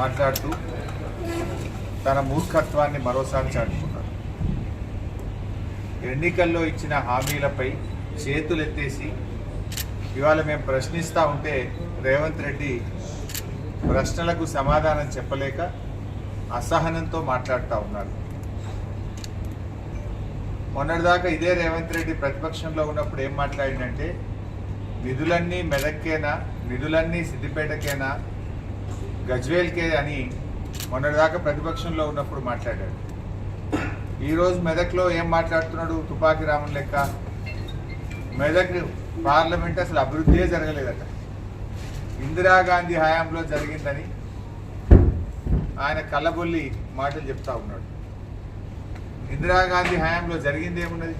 మాట్లాడుతూ తన మూర్ఖత్వాన్ని మరోసారి చాటుకున్నాడు ఎన్నికల్లో ఇచ్చిన హామీలపై చేతులెత్తేసి ఇవాళ మేము ప్రశ్నిస్తూ ఉంటే రేవంత్ రెడ్డి ప్రశ్నలకు సమాధానం చెప్పలేక అసహనంతో మాట్లాడుతూ ఉన్నారు. మొన్నటిదాకా ఇదే రేవంత్ రెడ్డి ప్రతిపక్షంలో ఉన్నప్పుడు ఏం మాట్లాడిందంటే నిధులన్నీ మెదక్కేనా? నిధులన్నీ సిద్దిపేటకేనా? గజ్వేల్కే అని మొన్నటిదాకా ప్రతిపక్షంలో ఉన్నప్పుడు మాట్లాడాడు. ఈరోజు మెదక్లో ఏం మాట్లాడుతున్నాడు తుపాకీ రామన్ లెక్క? మెదక్ పార్లమెంట్ అసలు అభివృద్ధియే జరగలేదట. ఇందిరాగాంధీ హయాంలో జరిగిందని ఆయన కళ్ళబొల్లి మాటలు చెప్తా ఉన్నాడు. ఇందిరాగాంధీ హయాంలో జరిగింది ఏమున్నది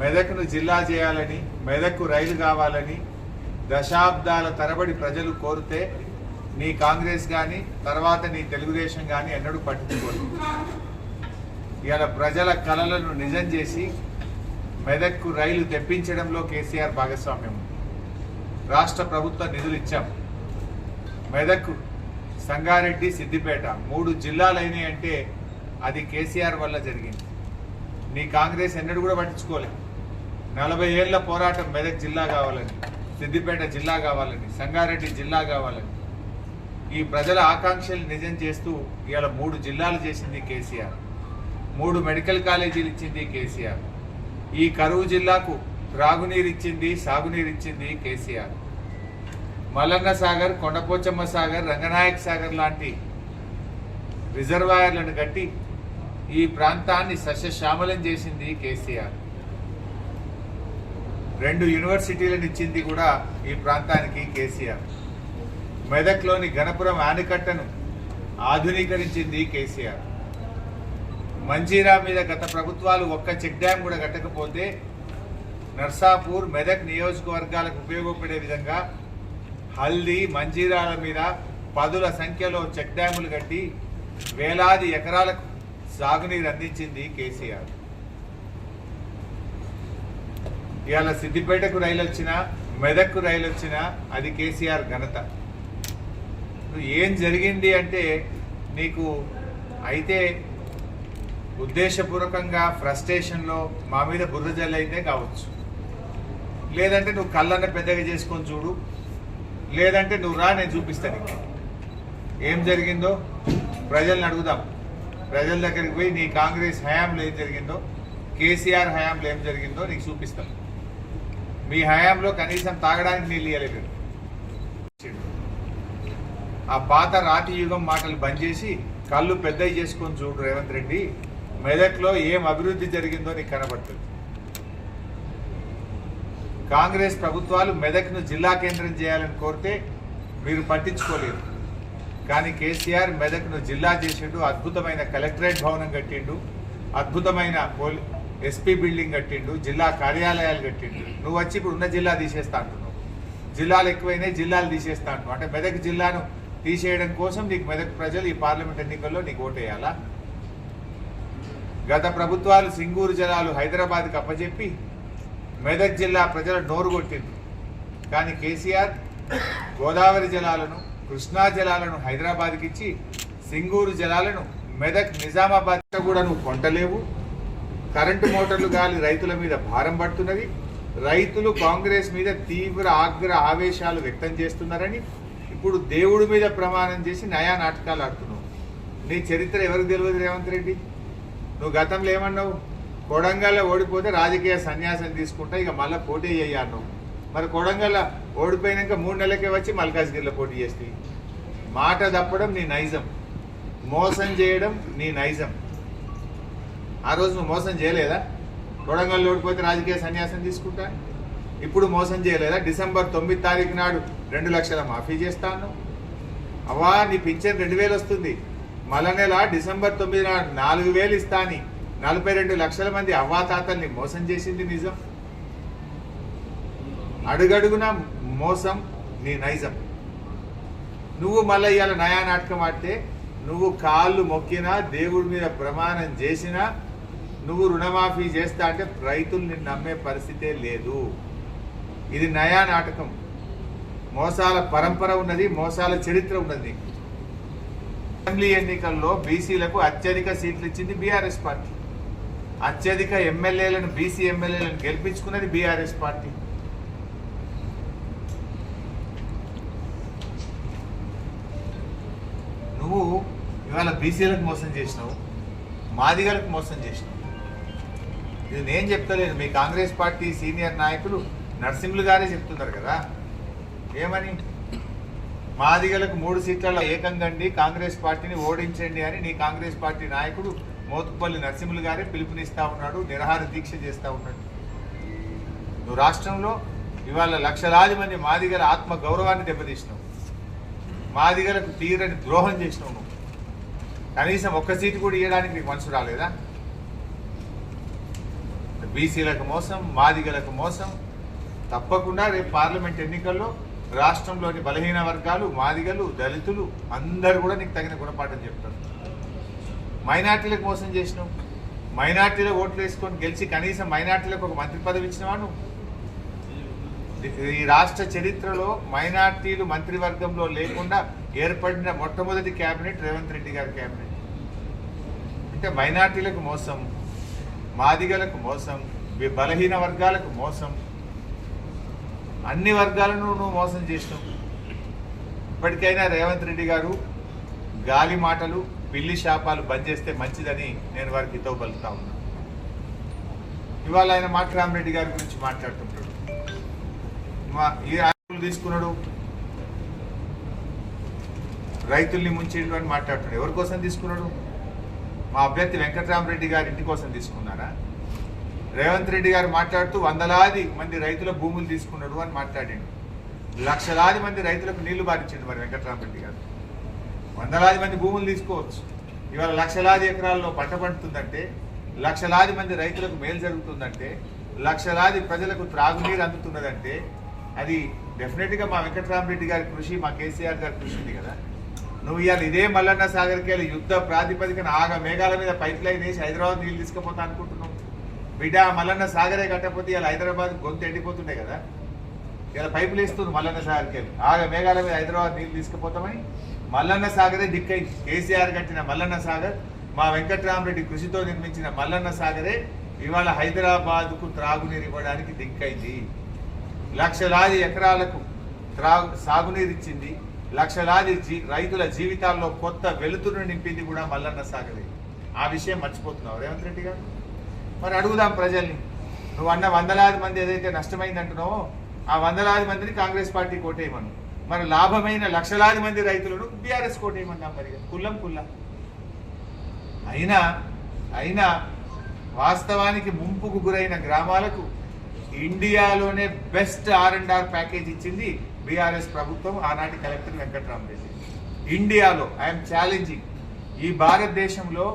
మెదక్ను జిల్లా చేయాలని మెదక్కు రైలు కావాలని దశాబ్దాల తరబడి ప్రజలు కోరితే నీ కాంగ్రెస్ కానీ తర్వాత నీ తెలుగుదేశం కానీ ఎన్నడూ పట్టించుకోలేదు ఇవాళ ప్రజల కళలను నిజం చేసి మెదక్కు రైలు తెప్పించడంలో కేసీఆర్ భాగస్వామ్యం రాష్ట్ర ప్రభుత్వ నిధులు ఇచ్చాం. మెదక్ సంగారెడ్డి సిద్దిపేట మూడు జిల్లాలైనాయి అంటే అది కేసీఆర్ వల్ల జరిగింది. నీ కాంగ్రెస్ ఎన్నడూ కూడా పట్టించుకోలే. నలభై ఏళ్ళ పోరాటం మెదక్ జిల్లా కావాలని సిద్దిపేట జిల్లా కావాలని సంగారెడ్డి జిల్లా కావాలని ఈ ప్రజల ఆకాంక్షలు నిజం చేస్తూ ఇవాళ మూడు జిల్లాలు చేసింది కేసీఆర్. మూడు మెడికల్ కాలేజీలు ఇచ్చింది కేసీఆర్. ఈ కరువు జిల్లాకు త్రాగునీరు ఇచ్చింది సాగునీరు ఇచ్చింది కేసీఆర్. మల్లన్న సాగర్ కొండపోచమ్మ సాగర్ రంగనాయక్ సాగర్ లాంటి రిజర్వాయర్లను కట్టి ఈ ప్రాంతాన్ని సస్యశ్యామలం చేసింది కేసీఆర్. రెండు యూనివర్సిటీలను ఇచ్చింది కూడా ఈ ప్రాంతానికి కేసీఆర్. మెదక్లోని గణపురం ఆనకట్టను ఆధునీకరించింది కేసీఆర్. మంజీరా మీద గత ప్రభుత్వాలు ఒక్క చెక్ డ్యాం కూడా కట్టకపోతే నర్సాపూర్ మెదక్ నియోజకవర్గాలకు ఉపయోగపడే విధంగా హల్దీ మంజీరాల మీద పదుల సంఖ్యలో చెక్ డ్యాములు కట్టి వేలాది ఎకరాలకు సాగునీరు అందించింది కేసీఆర్. ఇవాళ సిద్దిపేటకు రైలు వచ్చినా మెదక్కు రైలు వచ్చినా అది కేసీఆర్ ఘనత. నువ్వు ఏం జరిగింది అంటే నీకు అయితే ఉద్దేశపూర్వకంగా ఫ్రస్ట్రేషన్లో మా మీద బుర్ర కావచ్చు. లేదంటే నువ్వు కళ్ళన్న పెద్దగా చేసుకొని చూడు. లేదంటే నువ్వు రా నేను చూపిస్తాను నీకు. ఏం జరిగిందో ప్రజల్ని అడుగుదాం. ప్రజల దగ్గరికి పోయి నీ కాంగ్రెస్ హయాంలో ఏం జరిగిందో కేసీఆర్ హయాంలో ఏం జరిగిందో నీకు చూపిస్తాం. మీ హయాంలో కనీసం తాగడానికి నీళ్ళు ఇవ్వలేదు ఆ పాత రాతి యుగం మాటలు బంద్ చేసి కళ్ళు పెద్దవి చేసుకొని చూడు రేవంత్ రెడ్డి మెదక్లో ఏం అభివృద్ధి జరిగిందో నీకు కనబడుతుంది. కాంగ్రెస్ ప్రభుత్వాలు మెదక్ను జిల్లా కేంద్రం చేయాలని కోరితే మీరు పట్టించుకోలేదు. కానీ కేసీఆర్ మెదక్ను జిల్లా చేసిండు అద్భుతమైన కలెక్టరేట్ భవనం కట్టిండు అద్భుతమైన పోలీ ఎస్పీ బిల్డింగ్ కట్టిండు జిల్లా కార్యాలయాలు కట్టిండు. నువ్వు వచ్చి ఇప్పుడు ఉన్న జిల్లా తీసేస్తా అంటున్నావు. జిల్లాలు ఎక్కువైనాయి జిల్లాలు తీసేస్తా అంటున్నావు. అంటే మెదక్ జిల్లాను తీసేయడం కోసం నీకు మెదక్ ప్రజలు ఈ పార్లమెంట్ ఎన్నికల్లో నీకు ఓటేయాలా? గత ప్రభుత్వాలు సింగూరు జలాలు హైదరాబాద్కి అప్పచెప్పి మెదక్ జిల్లా ప్రజల నోరు కొట్టింది. కానీ కేసీఆర్ గోదావరి జలాలను కృష్ణా జలాలను హైదరాబాద్కి ఇచ్చి సింగూరు జలాలను మెదక్ నిజామాబాద్ కూడా నువ్వు కొంటలేవు. కరెంటు మోటార్లు గాలి రైతుల మీద భారం పడుతున్నది రైతులు కాంగ్రెస్ మీద తీవ్ర ఆగ్ర ఆవేశాలు వ్యక్తం చేస్తున్నారని ఇప్పుడు దేవుడి మీద ప్రమాణం చేసి నయా నాటకాలు ఆడుతున్నావు. నీ చరిత్ర ఎవరికి తెలియదు రేవంత్ రెడ్డి? నువ్వు గతంలో ఏమన్నావు? కొడంగల్లో ఓడిపోతే రాజకీయ సన్యాసం తీసుకుంటా ఇక మళ్ళీ పోటీ చేయాను మరి కొడంగల్ ఓడిపోయినాక మూడు నెలలకే వచ్చి మల్కాజ్గిరిలో పోటీ చేస్తాయి మాట తప్పడం నీ నైజం. మోసం చేయడం నీ నైజం. ఆ రోజు నువ్వు మోసం చేయలేదా? కొడంగల్లో ఓడిపోతే రాజకీయ సన్యాసం తీసుకుంటా? ఇప్పుడు మోసం చేయలేదా? డిసెంబర్ తొమ్మిది తారీఖు నాడు రెండు లక్షల మాఫీ చేస్తాను. అవ్వా నీ పింఛన్ రెండు వేలు వస్తుంది. మళ్ళా నెల డిసెంబర్ తొమ్మిది నాడు నాలుగు వేలు ఇస్తా అని నలభై రెండు లక్షల మంది అవ్వాతాతల్ని మోసం చేసింది నిజం. అడుగడుగున మోసం నీ నైజం. నువ్వు మళ్ళీ ఇవాళ నయా నాటకం ఆడితే నువ్వు కాళ్ళు మొక్కినా దేవుడి మీద ప్రమాణం చేసినా నువ్వు రుణమాఫీ చేస్తా అంటే రైతులు నిన్ను నమ్మే పరిస్థితే లేదు. ఇది నయా నాటకం. మోసాల పరంపర ఉన్నది మోసాల చరిత్ర ఉన్నది. అసెంబ్లీ ఎన్నికల్లో బీసీలకు అత్యధిక సీట్లు ఇచ్చింది బీఆర్ఎస్ పార్టీ. అత్యధిక ఎమ్మెల్యేలను బీసీ ఎమ్మెల్యేలను గెలిపించుకున్నది బీఆర్ఎస్ పార్టీ. నువ్వు ఇవాళ బీసీలకు మోసం చేసినావు మాదిగలకు మోసం చేసినావు. ఇది నేను చెప్తలేను. మీ కాంగ్రెస్ పార్టీ సీనియర్ నాయకులు నరసింహులు గారే చెప్తున్నారు కదా. ఏమని? మాదిగలకు మూడు సీట్లలో ఏకంగండి కాంగ్రెస్ పార్టీని ఓడించండి అని నీ కాంగ్రెస్ పార్టీ నాయకుడు మోతుపల్లి నరసింహులు గారే పిలుపునిస్తా ఉన్నాడు నిరహార దీక్ష చేస్తా ఉన్నాడు. నువ్వు రాష్ట్రంలో ఇవాళ లక్షలాది మంది మాదిగల ఆత్మ గౌరవాన్ని దెబ్బతీసినావు. మాదిగలకు తీరని ద్రోహం చేసినావు నువ్వు. కనీసం ఒక్క సీటు కూడా ఇవ్వడానికి నీకు మనసు రాలేదా? బీసీలకు మోసం మాదిగలకు మోసం తప్పకుండా రేపు పార్లమెంట్ ఎన్నికల్లో రాష్ట్రంలోని బలహీన వర్గాలు మాదిగలు దళితులు అందరూ కూడా నీకు తగిన గుణపాఠం చెప్తారు. మైనార్టీలకు మోసం చేసినావు. మైనార్టీలో ఓట్లు వేసుకొని గెలిచి కనీసం మైనార్టీలకు ఒక మంత్రి పదవి ఇచ్చినవాడు ఈ రాష్ట్ర చరిత్రలో మైనార్టీలు మంత్రివర్గంలో లేకుండా ఏర్పడిన మొట్టమొదటి కేబినెట్ రేవంత్ రెడ్డి గారి కేబినెట్ అంటే మైనార్టీలకు మోసం మాదిగలకు మోసం బలహీన వర్గాలకు మోసం అన్ని వర్గాలను నువ్వు మోసం చేసినావు. ఇప్పటికైనా రేవంత్ రెడ్డి గారు గాలి మాటలు పిల్లి శాపాలు బంద్ చేస్తే మంచిదని నేను వారికి హితవు పలుకుతా ఉన్నా. ఇవాళ ఆయన మాట్రామరెడ్డి గారి గురించి మాట్లాడుతుంటాడు. మా ఈ ఆకులు తీసుకున్నాడు. రైతుల్ని ముంచిండు అని మాట్లాడుతున్నాడు. ఎవరి కోసం తీసుకున్నాడు? మా అభ్యర్థి వెంకటరామరెడ్డి గారి ఇంటి కోసం తీసుకున్నారా? రేవంత్ రెడ్డి గారు మాట్లాడుతూ వందలాది మంది రైతుల భూములు తీసుకున్నాడు అని మాట్లాడండి. లక్షలాది మంది రైతులకు నీళ్ళు బాధించండి మరి వెంకటరామరెడ్డి గారు. వందలాది మంది భూములు తీసుకోవచ్చు. ఇవాళ లక్షలాది ఎకరాల్లో పంట పండుతుందంటే లక్షలాది మంది రైతులకు మేలు జరుగుతుందంటే లక్షలాది ప్రజలకు త్రాగునీరు అందుతున్నదంటే అది డెఫినెట్గా మా వెంకటరామరెడ్డి గారి కృషి మా కేసీఆర్ గారి కృషి ఉంది కదా. నువ్వు ఇవాళ ఇదే మల్లన్న సాగర్కి యుద్ధ ప్రాతిపదికన ఆగ మేఘాల మీద పైప్ లైన్ వేసి హైదరాబాద్ నీళ్ళు తీసుకుపోతా అనుకుంటున్నావు. బిడ్డ మల్లన్న సాగరే కట్టకపోతే ఇలా హైదరాబాద్ గొంతు ఎండిపోతుండే కదా. ఇలా పైపులు వేస్తుంది మల్లన్న సాగర్కి ఆగ మేఘాల మీద హైదరాబాద్ నీళ్ళు తీసుకుపోతామని మల్లన్న సాగరే దిక్కైంది కేసీఆర్ కట్టిన మల్లన్న సాగర్ మా వెంకట్రామరెడ్డి కృషితో నిర్మించిన మల్లన్న సాగరే ఇవాళ హైదరాబాద్కు త్రాగునీరు ఇవ్వడానికి దిక్కైంది లక్షలాది ఎకరాలకు త్రాగు సాగునీరు ఇచ్చింది. లక్షలాది జీ రైతుల జీవితాల్లో కొత్త వెలుతురును నింపింది కూడా మల్లన్న సాగరే. ఆ విషయం మర్చిపోతున్నావు రేవంత్ రెడ్డి గారు? మరి అడుగుదాం ప్రజల్ని. నువ్వు అన్న వందలాది మంది ఏదైతే నష్టమైంది అంటున్నావో ఆ వందలాది మందిని కాంగ్రెస్ పార్టీ కోటేయమను. మరి లాభమైన లక్షలాది మంది రైతులను బీఆర్ఎస్ కోటేయమన్నాం మరి కుల్లం కుల్లం. అయినా అయినా వాస్తవానికి ముంపుకు గురైన గ్రామాలకు ఇండియాలోనే best R and R package ఇచ్చింది బీఆర్ఎస్ ప్రభుత్వం ఆనాటి కలెక్టర్ వెంకట్రామరెడ్డి. ఇండియాలో ఐఎమ్ ఛాలెంజింగ్. ఈ భారతదేశంలో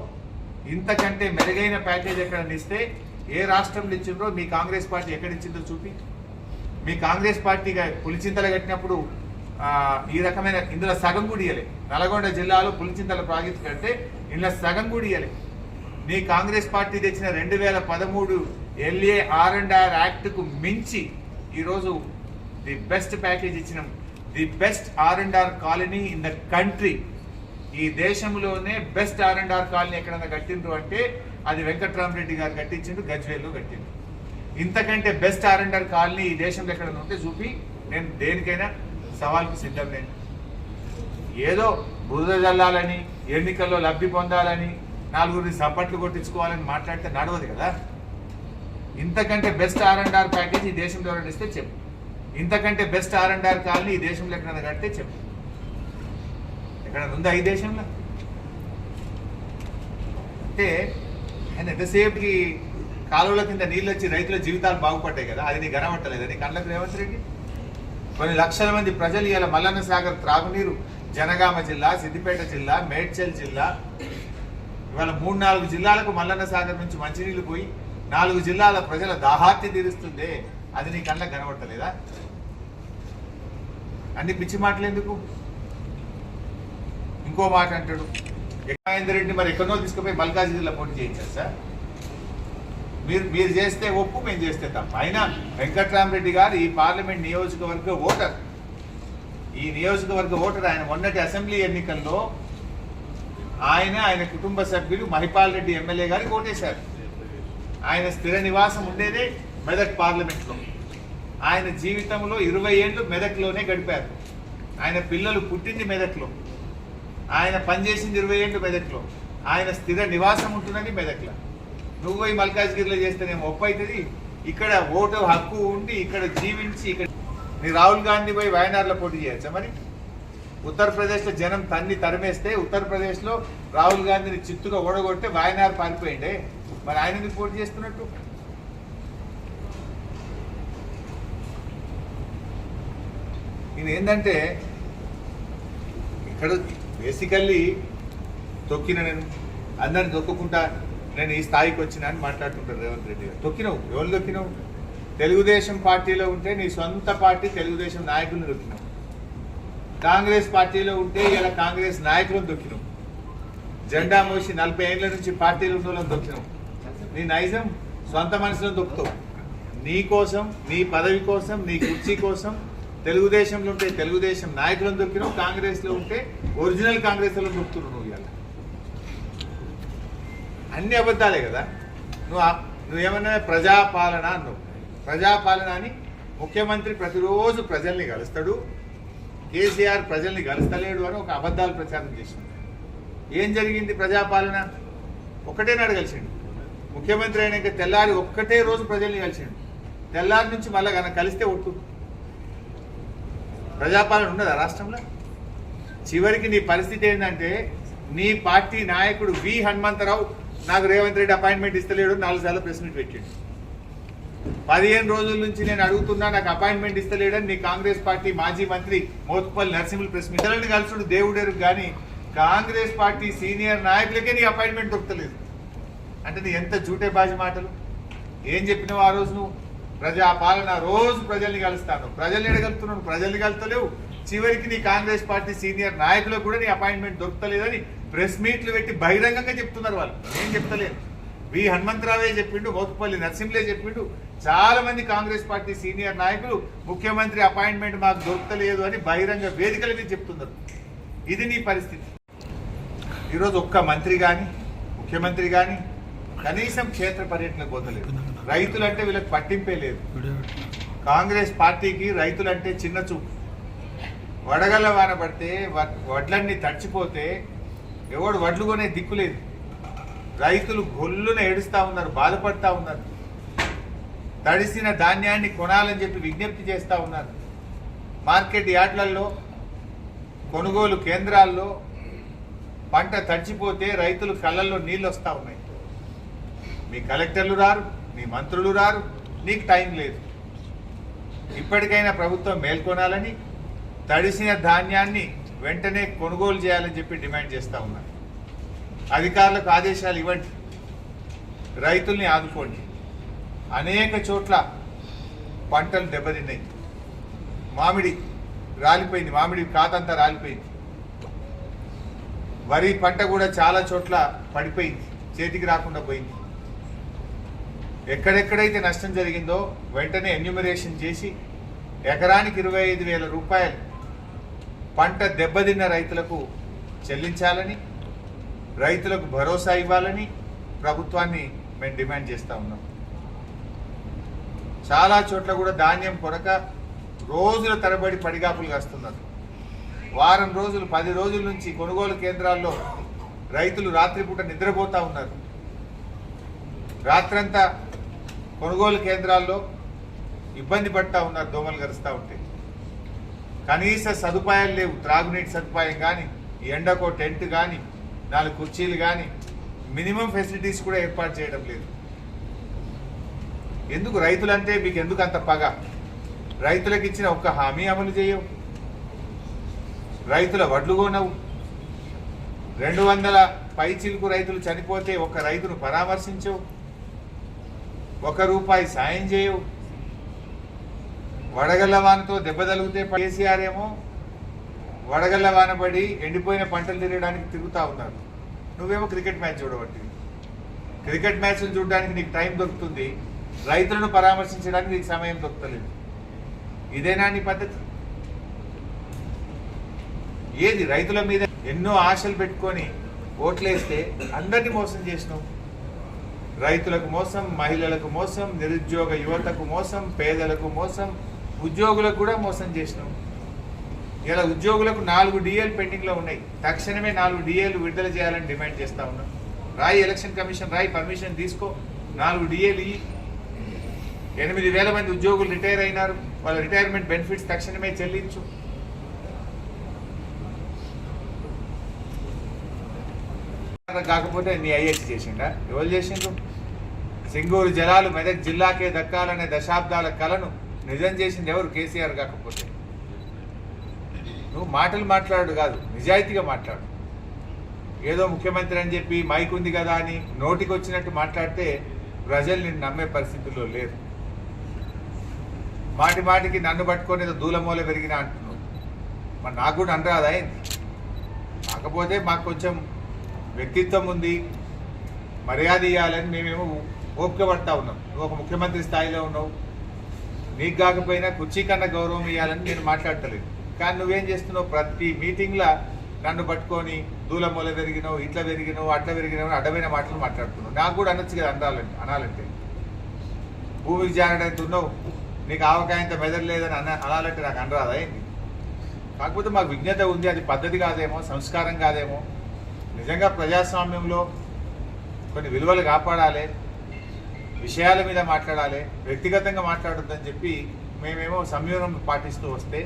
ఇంతకంటే మెరుగైన ప్యాకేజ్ ఎక్కడ ఇస్తే ఏ రాష్ట్రంలో ఇచ్చిండ్రో మీ కాంగ్రెస్ పార్టీ ఎక్కడ ఇచ్చిందో చూపి. మీ కాంగ్రెస్ పార్టీగా పులిచింతలు కట్టినప్పుడు ఈ రకమైన ఇందులో సగం కూడా ఇయ్యలే. నల్గొండ జిల్లాలో పులిచింతల ప్రాజెక్టు కంటే ఇందులో సగం కూడా ఇయ్యలే. మీ కాంగ్రెస్ పార్టీ తెచ్చిన రెండు వేల పదమూడు ఎల్ఏ ఆర్ అండ్ ఆర్ యాక్ట్కు మించి ఈరోజు ది బెస్ట్ ప్యాకేజ్ ఇచ్చినాం. The best R and R colony in the country. ఈ దేశంలోనే best R and R colony ఎక్కడన్నా కట్టిండ్రు అంటే అది వెంకట్రామరెడ్డి గారు కట్టించిండు గజ్వేల్లో కట్టిండు. ఇంతకంటే best R and R colony ఈ దేశంలో ఎక్కడన్నా ఉంటే చూపి నేను దేనికైనా సవాల్కి సిద్ధం నేను ఏదో బురద జల్లాలని ఎన్నికల్లో లబ్ధి పొందాలని నాలుగురిని సపట్లు కొట్టించుకోవాలని మాట్లాడితే నడవదు కదా. ఇంతకంటే best R and R package ఈ దేశంలో ఎవరైనా ఇస్తే చెప్పు. ఇంతకంటే best R and R colony ఈ దేశంలో ఎక్కడైనా కడితే చెప్పు. ఎక్కడ ఉందా ఐదు దేశంలో? అంటే ఆయన ఎంతసేపుకి కాలువల కింద నీళ్ళు వచ్చి రైతుల జీవితాలు బాగుపడ్డాయి కదా అది నీకు కనబట్టలేదు నీ కళ్ళకు రేవంత్ రెడ్డి? కొన్ని లక్షల మంది ప్రజలు ఇవాళ మల్లన్న సాగర్ త్రాగునీరు జనగామ జిల్లా సిద్దిపేట జిల్లా మేడ్చల్ జిల్లా ఇవాళ మూడు నాలుగు జిల్లాలకు మల్లన్న సాగర్ నుంచి మంచినీళ్ళు పోయి నాలుగు జిల్లాల ప్రజల దాహార్తి తీరుస్తుందే అది నీ కళ్ళకు కనబడతలేదా? అన్ని పిచ్చి మాటలు ఎందుకు? ఇంకో మాట అంటాడు. మహేందర్ రెడ్డి మరి ఎక్కడో తీసుకుపోయి మల్కాజ్ జిల్లా పోటీ చేయించారు సార్. మీరు మీరు చేస్తే ఒప్పు మేము చేస్తే తప్ప. అయినా వెంకట్రామరెడ్డి గారు ఈ పార్లమెంట్ నియోజకవర్గ ఓటర్. ఈ నియోజకవర్గ ఓటర్ ఆయన మొన్నటి అసెంబ్లీ ఎన్నికల్లో ఆయన ఆయన కుటుంబ సభ్యులు మహిపాల్ రెడ్డి ఎమ్మెల్యే గారికి ఓటేశారు. ఆయన స్థిర నివాసం ఉండేదే మెదక్ పార్లమెంట్లో. ఆయన జీవితంలో ఇరవై ఏళ్ళు మెదక్లోనే గడిపారు. ఆయన పిల్లలు పుట్టింది మెదక్లో. ఆయన పనిచేసింది ఇరవై ఏళ్ళు మెదక్లో. ఆయన స్థిర నివాసం ఉంటుందని మెదక్లో. నువ్వు పోయి మల్కాజ్గిరిలో చేస్తేనేమో ఒప్పు అవుతుంది ఇక్కడ ఓటు హక్కు ఉండి ఇక్కడ జీవించి ఇక్కడ నీ రాహుల్ గాంధీ పోయి వయనాడులో పోటీ చేయొచ్చా మరి? ఉత్తరప్రదేశ్లో జనం తన్ని తరిమేస్తే ఉత్తరప్రదేశ్లో రాహుల్ గాంధీని చిత్తుగా ఓడగొడితే వాయనాడు పారిపోయిండే. మరి ఆయన పోటీ చేస్తున్నట్టు? ఇది ఏంటంటే ఇక్కడ బేసికల్లీ తొక్కిన నేను అందరిని తొక్కుకుంటా నేను ఈ స్థాయికి వచ్చినా అని మాట్లాడుతుంటారు రేవంత్ రెడ్డి గారు. తొక్కినావు. ఎవరు తొక్కినవు? తెలుగుదేశం పార్టీలో ఉంటే నీ సొంత పార్టీ తెలుగుదేశం నాయకుల్ని తొక్కినావు. కాంగ్రెస్ పార్టీలో ఉంటే ఇలా కాంగ్రెస్ నాయకులను దొక్కినావు జెండా మోసి నలభై ఏళ్ళ నుంచి పార్టీలు ఉన్న వాళ్ళని దొక్కినావు నీ నైజం? సొంత మనుషులను దొక్కుతావు నీ కోసం నీ పదవి కోసం నీ కుర్చీ కోసం తెలుగుదేశంలో ఉంటే తెలుగుదేశం నాయకులను దొక్కినావు కాంగ్రెస్లో ఉంటే ఒరిజినల్ కాంగ్రెస్ వాళ్ళు దొక్కుతున్నావు నువ్వు ఇవాళ. అన్ని అబద్ధాలే కదా? నువ్వు నువ్వేమన్నా ప్రజాపాలన అన్నావు. ప్రజాపాలన అని ముఖ్యమంత్రి ప్రతిరోజు ప్రజల్ని కలుస్తాడు. కేసీఆర్ ప్రజల్ని కలుస్తలేడు అని ఒక అబద్ధాలు ప్రచారం చేసింది. ఏం జరిగింది ప్రజాపాలన? ఒకటే నాడు కలిసిండు. ముఖ్యమంత్రి అయినాక తెల్లారి ఒక్కటే రోజు ప్రజల్ని కలిసిండు. తెల్లారి నుంచి మళ్ళీ కనుక కలిస్తే ఒట్టు. ప్రజాపాలన ఉన్నదా రాష్ట్రంలో? చివరికి నీ పరిస్థితి ఏంటంటే నీ పార్టీ నాయకుడు వి హనుమంతరావు నాకు రేవంత్ రెడ్డి అపాయింట్మెంట్ ఇస్తలేడు నాలుగు సార్లు ప్రెస్ మీట్ పెట్టాడు. పదిహేను రోజుల నుంచి నేను అడుగుతున్నా నాకు అపాయింట్మెంట్ ఇస్తలేడని నీ కాంగ్రెస్ పార్టీ మాజీ మంత్రి మోత్పల్లి నరసింహులు ప్రెస్ మీట్ ఇతరులని కలుసుడు దేవుడేరు కానీ కాంగ్రెస్ పార్టీ సీనియర్ నాయకులకే నీ అపాయింట్మెంట్ దొరకలేదు. అంటే నీ ఎంత జూటే బాజీ మాటలు? ఏం చెప్పినావు ఆ రోజు నువ్వు? ప్రజాపాలన రోజు ప్రజల్ని కలుస్తాను. ప్రజల్ని ఎడగలుగుతున్నాను ప్రజల్ని కలుతలేవు చివరికి నీ కాంగ్రెస్ పార్టీ సీనియర్ నాయకులకు కూడా నీ అపాయింట్మెంట్ దొరకలేదని ప్రెస్ మీట్లు పెట్టి బహిరంగంగా చెప్తున్నారు వాళ్ళు. నేను చెప్తలేను. వి హనుమంతరావే చెప్పిండు మోతుపల్లి నరసింహలే చెప్పిండు. చాలా మంది కాంగ్రెస్ పార్టీ సీనియర్ నాయకులు ముఖ్యమంత్రి అపాయింట్మెంట్ మాకు దొరకలేదు అని బహిరంగ వేదికల మీద చెప్తున్నారు. ఇది నీ పరిస్థితి. ఈరోజు ఒక్క మంత్రి కానీ ముఖ్యమంత్రి కానీ కనీసం క్షేత్ర పర్యటనకు పోతలేదు రైతులంటే వీళ్ళకి పట్టింపే లేదు. కాంగ్రెస్ పార్టీకి రైతులంటే చిన్న చూపు. వడగల్ల వాన పడితే వడ్లన్నీ తడిచిపోతే ఎవడు వడ్లు కొనే దిక్కు లేదు. రైతులు గొల్లున ఏడుస్తా ఉన్నారు బాధపడతా ఉన్నారు. తడిసిన ధాన్యాన్ని కొనాలని చెప్పి విజ్ఞప్తి చేస్తా ఉన్నారు. మార్కెట్ యార్డ్లలో కొనుగోలు కేంద్రాల్లో పంట తడిచిపోతే రైతులు కళ్ళల్లో నీళ్ళు వస్తూ ఉన్నాయి. మీ కలెక్టర్లు రారు. మీ మంత్రులు రారు నీకు టైం లేదు. ఇప్పటికైనా ప్రభుత్వం మేల్కొనాలని తడిసిన ధాన్యాన్ని వెంటనే కొనుగోలు చేయాలని చెప్పి డిమాండ్ చేస్తూ ఉన్నారు అధికారులకు ఆదేశాలు ఇవ్వండి. రైతుల్ని ఆదుకోండి. అనేక చోట్ల పంటలు దెబ్బతిన్నాయి. మామిడి రాలిపోయింది మామిడి కాతంతా రాలిపోయింది. వరి పంట కూడా చాలా చోట్ల పడిపోయింది చేతికి రాకుండా పోయింది. ఎక్కడెక్కడైతే నష్టం జరిగిందో వెంటనే ఎన్యూమరేషన్ చేసి ఎకరానికి ఇరవై ఐదు వేల రూపాయలు పంట దెబ్బతిన్న రైతులకు చెల్లించాలని రైతులకు భరోసా ఇవ్వాలని ప్రభుత్వాన్ని మేము డిమాండ్ చేస్తూ ఉన్నాం. చాలా చోట్ల కూడా ధాన్యం కొరక రోజుల తరబడి పడిగాపులు కాస్తున్నారు. వారం రోజులు పది రోజుల నుంచి కొనుగోలు కేంద్రాల్లో రైతులు రాత్రిపూట నిద్రపోతా ఉన్నారు. రాత్రంతా కొనుగోలు కేంద్రాల్లో ఇబ్బంది పడతా ఉన్నారు దోమలు గరుస్తూ ఉంటే. కనీస సదుపాయాలు లేవు త్రాగునీటి సదుపాయం కానీ ఎండకో టెంట్ కానీ నాలుగు కుర్చీలు కానీ మినిమం ఫెసిలిటీస్ కూడా ఏర్పాటు చేయడం లేదు. ఎందుకు రైతులంటే మీకు ఎందుకు అంత పగ? రైతులకు ఇచ్చిన ఒక్క హామీ అమలు చేయవు. రైతుల వడ్లు కొనవు. రెండు వందల పైచిలుకు రైతులు చనిపోతే ఒక రైతును పరామర్శించవు. ఒక రూపాయి సాయం చేయవు. వడగళ్ళ వానతో దెబ్బ తలిగితే కేసీఆర్ ఏమో వడగళ్ళ వానబడి ఎండిపోయిన పంటలు తిరగడానికి తిరుగుతూ ఉన్నారు. నువ్వేమో క్రికెట్ మ్యాచ్ చూడబట్టి క్రికెట్ మ్యాచ్లు చూడడానికి నీకు టైం దొరుకుతుంది. రైతులను పరామర్శించడానికి నీకు సమయం దొరకలేదు ఇదేనా నీ పద్ధతి? ఏది? రైతుల మీద ఎన్నో ఆశలు పెట్టుకొని ఓట్లేస్తే అందరినీ మోసం చేసినావు. రైతులకు మోసం మహిళలకు మోసం నిరుద్యోగ యువతకు మోసం పేదలకు మోసం ఉద్యోగులకు కూడా మోసం చేసినాం. ఇలా ఉద్యోగులకు నాలుగు డిఏలు పెండింగ్లో ఉన్నాయి. తక్షణమే నాలుగు డిఏలు విడుదల చేయాలని డిమాండ్ చేస్తా ఉన్నాం. రాయి ఎలక్షన్ కమిషన్ రాయి పర్మిషన్ తీసుకో. నాలుగు డిఏలు ఇయ్యి. ఎనిమిది వేల మంది ఉద్యోగులు రిటైర్ అయినారు. వాళ్ళ రిటైర్మెంట్ బెనిఫిట్స్ తక్షణమే చెల్లించు. కాకపోతే నీ ఐఏసీ చేసిండా? ఎవరు చేసిండు సింగూరు జలాలు మెదక్ జిల్లాకే దక్కాలనే దశాబ్దాల కలను నిజం చేసింది ఎవరు? కేసీఆర్ కాకపోతే. నువ్వు మాటలు మాట్లాడు కాదు నిజాయితీగా మాట్లాడు. ఏదో ముఖ్యమంత్రి అని చెప్పి మైక్ ఉంది కదా అని నోటికి వచ్చినట్టు మాట్లాడితే ప్రజలు నిన్ను నమ్మే పరిస్థితుల్లో లేరు. మాటి మాటికి నన్ను పట్టుకొని ఏదో దూలమూల పెరిగినా అంటున్నావు. మరి నాకు కూడా అనరాదా అయింది. కాకపోతే మాకు కొంచెం వ్యక్తిత్వం ఉంది మర్యాద ఇవ్వాలని మేమేమో ఓపిక పడతా ఉన్నాం. నువ్వు ఒక ముఖ్యమంత్రి స్థాయిలో ఉన్నావు. నీకు కాకపోయినా కుర్చీ కన్నా గౌరవం ఇవ్వాలని నేను మాట్లాడటలేదు కానీ నువ్వేం చేస్తున్నావు? ప్రతి మీటింగ్లో నన్ను పట్టుకొని దూలమూల పెరిగినావు ఇట్లా పెరిగినావు అట్లా పెరిగినావు అడ్డమైన మాటలు మాట్లాడుతున్నావు. నాకు కూడా అనొచ్చు కదా అనాలంటే. అనాలంటే భూమికి జారడంత నీకు ఆవకాయంత మెదడు లేదని అన అనాలంటే నాకు అనరాదా కాకపోతే మాకు విజ్ఞత ఉంది అది పద్ధతి కాదేమో సంస్కారం కాదేమో. నిజంగా ప్రజాస్వామ్యంలో కొన్ని విలువలు కాపాడాలి విషయాల మీద మాట్లాడాలి వ్యక్తిగతంగా మాట్లాడొద్దని చెప్పి మేమేమో సంయమనం పాటిస్తూ వస్తే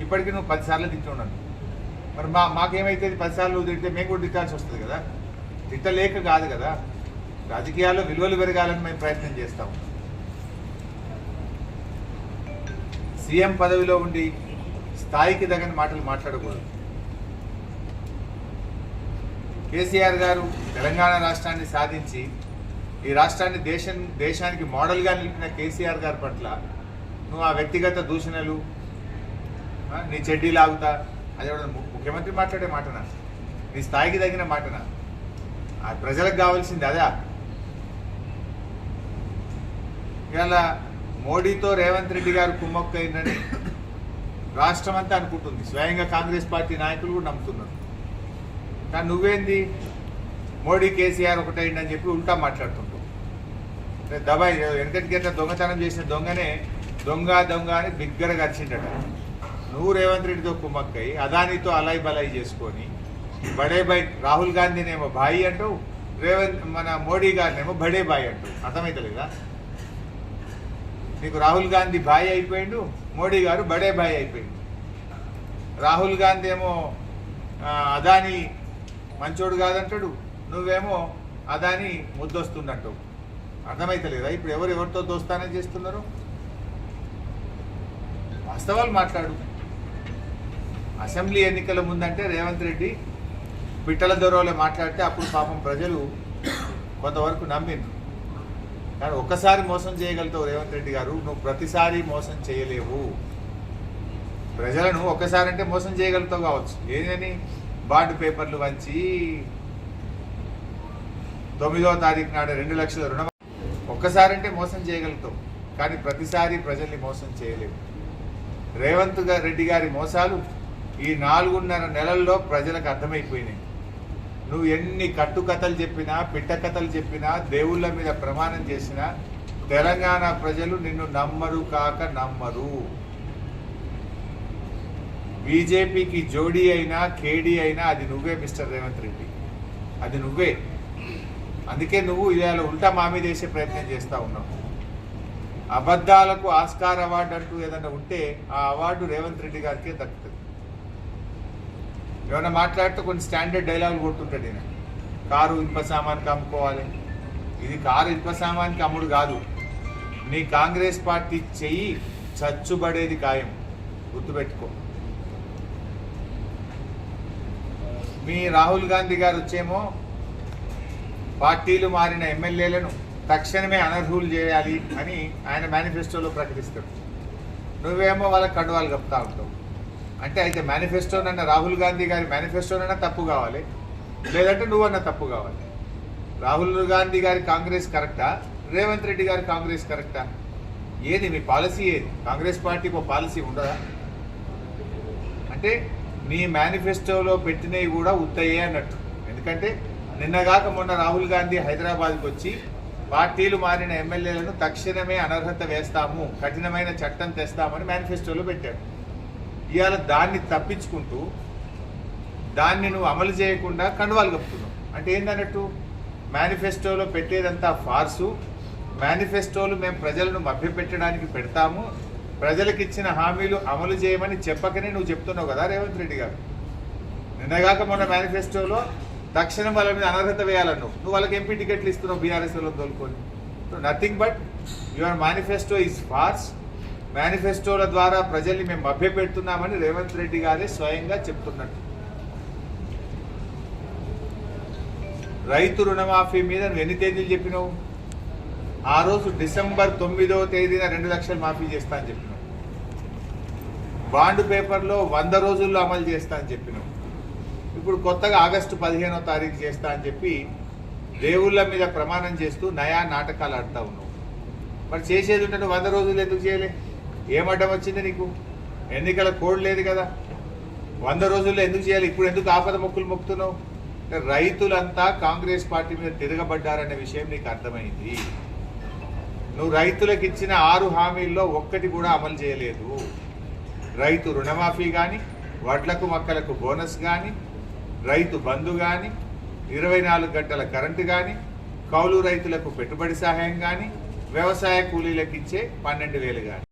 ఇప్పటికీ నువ్వు పదిసార్లు తిట్టున్నాను మరి మా మాకేమైతే పదిసార్లు తిడితే మేము కూడా తిట్టాల్సి వస్తుంది కదా? తిట్టలేక కాదు కదా? రాజకీయాల్లో విలువలు పెరగాలని మేము ప్రయత్నం చేస్తాం. సీఎం పదవిలో ఉండి స్థాయికి తగిన మాటలు మాట్లాడకూడదు. కేసీఆర్ గారు తెలంగాణ రాష్ట్రాన్ని సాధించి ఈ రాష్ట్రాన్ని దేశం దేశానికి మోడల్గా నిలిపిన కేసీఆర్ గారి పట్ల నువ్వు ఆ వ్యక్తిగత దూషణలు నీ చెడ్డీ లాగుతా అది ము- ముఖ్యమంత్రి మాట్లాడే మాటనా? నీ స్థాయికి తగిన మాటనా? ఆ ప్రజలకు కావాల్సింది అదా? ఇవాళ మోడీతో రేవంత్ రెడ్డి గారు కుమ్మక్కైందని రాష్ట్రం అంతా అనుకుంటుంది. స్వయంగా కాంగ్రెస్ పార్టీ నాయకులు కూడా నమ్ముతున్నారు. కానీ నువ్వేంది? మోడీ కేసీఆర్ ఒకటైందని చెప్పి ఉల్టా మాట్లాడుతుంటావు దబాయ్ వెనకటికి దొంగతనం చేసిన దొంగనే దొంగ దొంగ అని బిగ్గరగా వచ్చిండట నువ్వు రేవంత్ రెడ్డితో కుమ్మక్కై అదానితో అలాయి బలాయి చేసుకొని బడే బాయ్ రాహుల్ గాంధీనేమో బాయి అంటూ రేవంత్ మన మోడీ గారినేమో బడే బాయ్ అంటూ అర్థమవుతలేదా నీకు రాహుల్ గాంధీ భాయ్ అయిపోయిండు మోడీ గారు బడే భాయ్ అయిపోయిండు. రాహుల్ గాంధీ ఏమో అదానీ అదాని మంచోడు కాదంటాడు. నువ్వేమో అదాని ముద్దొస్తుందంటావు అర్థమైతలేదా? ఇప్పుడు ఎవరు ఎవరితో దోస్తానే చేస్తున్నారు? వాస్తవాలు మాట్లాడు. అసెంబ్లీ ఎన్నికల ముందంటే రేవంత్ రెడ్డి పిట్టల దొరవలే మాట్లాడితే అప్పుడు పాపం ప్రజలు కొంతవరకు నమ్మిండ్రు. కానీ ఒక్కసారి మోసం చేయగలుగుతావు రేవంత్ రెడ్డి గారు నువ్వు ప్రతిసారి మోసం చేయలేవు. ప్రజలను ఒక్కసారి అంటే మోసం చేయగలుగుతావు కావచ్చు. ఏదని బాండ్ పేపర్లు వంచి తొమ్మిదో తారీఖు నాడు రెండు లక్షల రుణం ఒక్కసారి అంటే మోసం చేయగలుగుతావు కానీ ప్రతిసారి ప్రజల్ని మోసం చేయలేవు రేవంత్ రెడ్డి గారి మోసాలు ఈ నాలుగున్నర నెలల్లో ప్రజలకు అర్థమైపోయినాయి. నువ్వు ఎన్ని కట్టుకథలు చెప్పినా పిట్ట కథలు చెప్పినా దేవుళ్ళ మీద ప్రమాణం చేసినా తెలంగాణ ప్రజలు నిన్ను నమ్మరు కాక నమ్మరు. బీజేపీకి జోడీ అయినా కేడీ అయినా అది నువ్వే మిస్టర్ రేవంత్ రెడ్డి. అది నువ్వే. అందుకే నువ్వు ఇవాళ ఉల్టా మా మీద ప్రయత్నం చేస్తూ ఉన్నావు. అబద్ధాలకు ఆస్కార్ అవార్డు అంటూ ఏదైనా ఉంటే ఆ అవార్డు రేవంత్ రెడ్డి గారికే దక్కుతుంది. ఏమైనా మాట్లాడితే కొన్ని స్టాండర్డ్ డైలాగులు కొడుతుంటాడు ఈయన. కారు ఇనుప సామాన్కి అమ్ముకోవాలి. ఇది కారు ఇనుప సామాన్కి అమ్ముడు కాదు. నీ కాంగ్రెస్ పార్టీ చెయ్యి చచ్చుబడేది ఖాయం. గుర్తుపెట్టుకో. మీ రాహుల్ గాంధీ గారు వచ్చేమో పార్టీలు మారిన ఎమ్మెల్యేలను తక్షణమే అనర్హులు చేయాలి అని ఆయన మేనిఫెస్టోలో ప్రకటిస్తాడు నువ్వేమో వాళ్ళకి కండువాలు కప్తా ఉంటావు. అంటే అయితే మేనిఫెస్టోనన్న రాహుల్ గాంధీ గారి మేనిఫెస్టోనన్నా తప్పు కావాలి. లేదంటే నువ్వన్నా తప్పు కావాలి. రాహుల్ గాంధీ గారి కాంగ్రెస్ కరెక్టా? రేవంత్ రెడ్డి గారి కాంగ్రెస్ కరెక్టా? ఏది మీ పాలసీ ఏది? కాంగ్రెస్ పార్టీకి ఒక పాలసీ ఉండదా? అంటే నీ మేనిఫెస్టోలో పెట్టినవి కూడా ఉత్తయ్యే అన్నట్టు. ఎందుకంటే నిన్నగాక మొన్న రాహుల్ గాంధీ హైదరాబాద్కి వచ్చి పార్టీలు మారిన ఎమ్మెల్యేలను తక్షణమే అనర్హత వేస్తాము కఠినమైన చట్టం తెస్తామని మేనిఫెస్టోలో పెట్టాడు ఇవాళ దాన్ని తప్పించుకుంటూ దాన్ని నువ్వు అమలు చేయకుండా కండువాలు కప్పుతున్నావు. అంటే ఏందన్నట్టు? మేనిఫెస్టోలో పెట్టేదంతా ఫార్సు. మేనిఫెస్టోలు మేము ప్రజలను మభ్యపెట్టడానికి పెడతాము. ప్రజలకు ఇచ్చిన హామీలు అమలు చేయమని చెప్పకనే నువ్వు చెప్తున్నావు కదా రేవంత్ రెడ్డి గారు. నిన్నగాక మొన్న మేనిఫెస్టోలో తక్షణం వాళ్ళ మీద అనర్హత వేయాలను నువ్వు. వాళ్ళకి ఎంపీ టికెట్లు ఇస్తున్నావు బీఆర్ఎస్ వాళ్ళు తోలుకొని. Nothing but your manifesto is farce మేనిఫెస్టోల ద్వారా ప్రజల్ని మేము మభ్యపెడుతున్నామని రేవంత్ రెడ్డి గారే స్వయంగా చెప్తున్నట్టు. రైతు రుణమాఫీ మీద నువ్వు ఎన్ని తేదీలు చెప్పినావు? ఆ రోజు డిసెంబర్ తొమ్మిదవ తేదీన రెండు లక్షలు మాఫీ చేస్తా అని చెప్పినాం. బాండ్ పేపర్లో వంద రోజుల్లో అమలు చేస్తా అని చెప్పినాం. ఇప్పుడు కొత్తగా ఆగస్టు పదిహేనో తారీఖు చేస్తా అని చెప్పి దేవుళ్ళ మీద ప్రమాణం చేస్తూ నయా నాటకాలు ఆడుతూ ఉన్నావు మరి చేసేది ఉంటే వంద రోజులు ఎందుకు చేయలే? ఏమడ్డం వచ్చింది నీకు? ఎన్నికల కోడ్ లేదు కదా. వంద రోజుల్లో ఎందుకు చేయాలి? ఇప్పుడు ఎందుకు ఆపద మొక్కులు మొక్కుతున్నావు? రైతులంతా కాంగ్రెస్ పార్టీ మీద తిరగబడ్డారనే విషయం నీకు అర్థమైంది. నువ్వు రైతులకు ఇచ్చిన ఆరు హామీల్లో ఒక్కటి కూడా అమలు చేయలేదు. రైతు రుణమాఫీ కానీ వడ్లకు మొక్కలకు బోనస్ కానీ రైతు బంధు కానీ ఇరవై నాలుగు గంటల కరెంటు కానీ కౌలు రైతులకు పెట్టుబడి సహాయం కానీ వ్యవసాయ కూలీలకు ఇచ్చే పన్నెండు వేలు కానీ